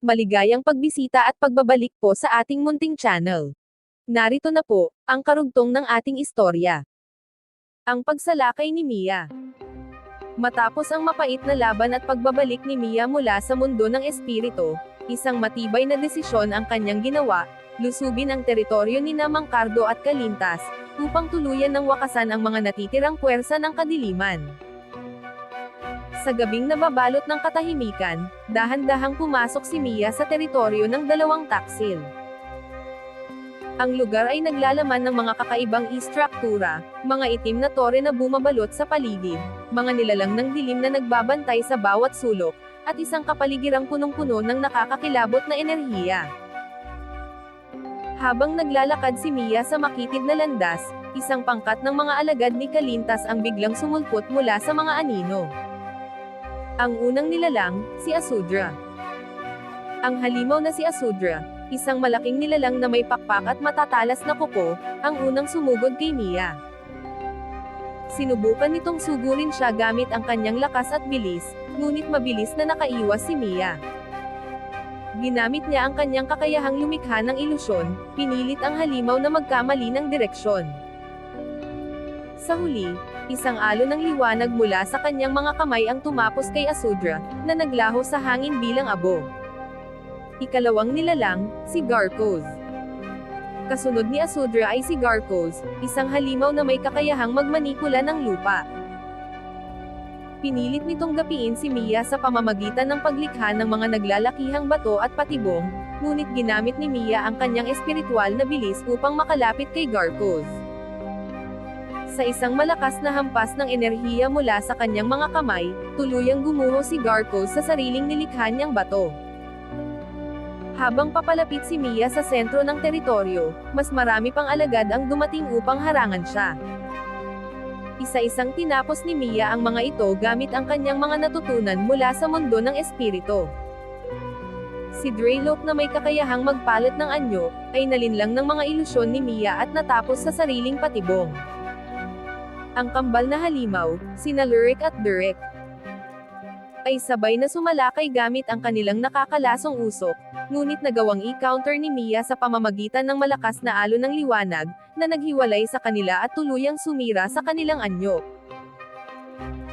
Maligayang pagbisita at pagbabalik po sa ating munting channel. Narito na po, ang karugtong ng ating istorya. Ang pagsalakay ni Mia. Matapos ang mapait na laban at pagbabalik ni Mia mula sa mundo ng espiritu, isang matibay na desisyon ang kanyang ginawa, lusubin ang teritoryo ni Namang Cardo at Kalintas, upang tuluyan ng wakasan ang mga natitirang puwersa ng kadiliman. Sa gabing nababalot ng katahimikan, dahan-dahang pumasok si Mia sa teritoryo ng dalawang taksil. Ang lugar ay naglalaman ng mga kakaibang istruktura, mga itim na tore na bumabalot sa paligid, mga nilalang ng dilim na nagbabantay sa bawat sulok, at isang kapaligirang punong-puno ng nakakakilabot na enerhiya. Habang naglalakad si Mia sa makitid na landas, isang pangkat ng mga alagad ni Kalintas ang biglang sumulpot mula sa mga anino. Ang unang nilalang, si Asudra. Ang halimaw na si Asudra, isang malaking nilalang na may pakpak at matatalas na kuko, ang unang sumugod kay Mia. Sinubukan nitong sugurin siya gamit ang kanyang lakas at bilis, ngunit mabilis na nakaiwas si Mia. Ginamit niya ang kanyang kakayahang lumikha ng ilusyon, pinilit ang halimaw na magkamali ng direksyon. Sa huli, isang alo ng liwanag mula sa kanyang mga kamay ang tumapos kay Asudra, na naglaho sa hangin bilang abo. Ikalawang nilalang, si Garcos. Kasunod ni Asudra ay si Garcos, isang halimaw na may kakayahang magmanikula ng lupa. Pinilit nitong gapiin si Mia sa pamamagitan ng paglikha ng mga naglalakihang bato at patibong, ngunit ginamit ni Mia ang kanyang espiritual na bilis upang makalapit kay Garcos. Sa isang malakas na hampas ng enerhiya mula sa kanyang mga kamay, tuluyang gumuho si Garcos sa sariling nilikha niyang bato. Habang papalapit si Mia sa sentro ng teritoryo, mas marami pang alagad ang dumating upang harangan siya. Isa-isang tinapos ni Mia ang mga ito gamit ang kanyang mga natutunan mula sa mundo ng espiritu. Si Draylock na may kakayahang magpalat ng anyo, ay nalinlang ng mga ilusyon ni Mia at natapos sa sariling patibong. Ang kambal na halimaw, sina Lurik at Durek, ay sabay na sumalakay gamit ang kanilang nakakalasong usok, ngunit nagawang i-counter ni Mia sa pamamagitan ng malakas na alo ng liwanag, na naghiwalay sa kanila at tuluyang sumira sa kanilang anyo.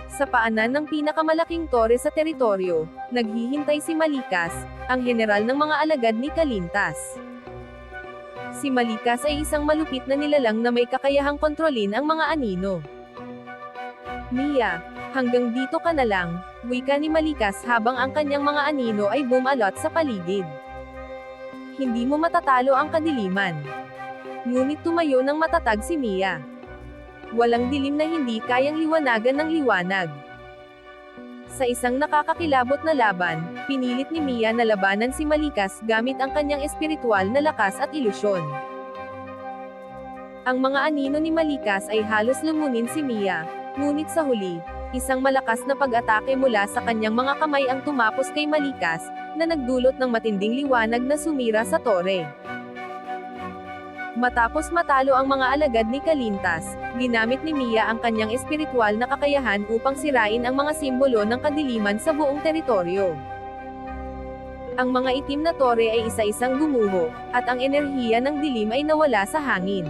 Sa paanan ng pinakamalaking tore sa teritoryo, naghihintay si Malikas, ang general ng mga alagad ni Kalintas. Si Malikas ay isang malupit na nilalang na may kakayahang kontrolin ang mga anino. Mia, hanggang dito ka na lang, wika ni Malikas habang ang kanyang mga anino ay bumalot sa paligid. Hindi mo matatalo ang kadiliman. Ngunit tumayo ng matatag si Mia. Walang dilim na hindi kayang liwanagan ng liwanag. Sa isang nakakakilabot na laban, pinilit ni Mia na labanan si Malikas gamit ang kanyang espiritual na lakas at ilusyon. Ang mga anino ni Malikas ay halos lumunin si Mia, ngunit sa huli, isang malakas na pag-atake mula sa kanyang mga kamay ang tumapos kay Malikas, na nagdulot ng matinding liwanag na sumira sa tore. Matapos matalo ang mga alagad ni Kalintas, ginamit ni Mia ang kanyang espiritual na kakayahan upang sirain ang mga simbolo ng kadiliman sa buong teritoryo. Ang mga itim na tore ay isa-isang gumuho, at ang enerhiya ng dilim ay nawala sa hangin.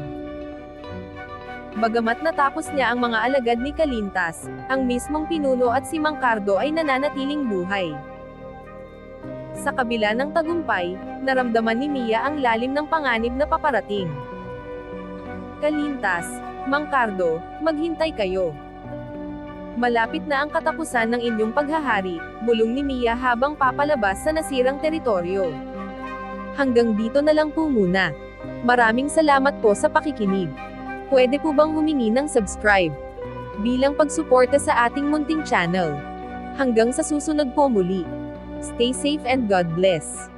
Bagamat natapos niya ang mga alagad ni Kalintas, ang mismong pinuno at si Mangkardo ay nananatiling buhay. Sa kabila ng tagumpay, naramdaman ni Mia ang lalim ng panganib na paparating. Kalintas, Mangkardo, maghintay kayo. Malapit na ang katapusan ng inyong paghahari, bulong ni Mia habang papalabas sa nasirang teritoryo. Hanggang dito na lang po muna. Maraming salamat po sa pakikinig. Pwede po bang humingi ng subscribe? Bilang pagsuporta sa ating munting channel. Hanggang sa susunod po muli. Stay safe and God bless.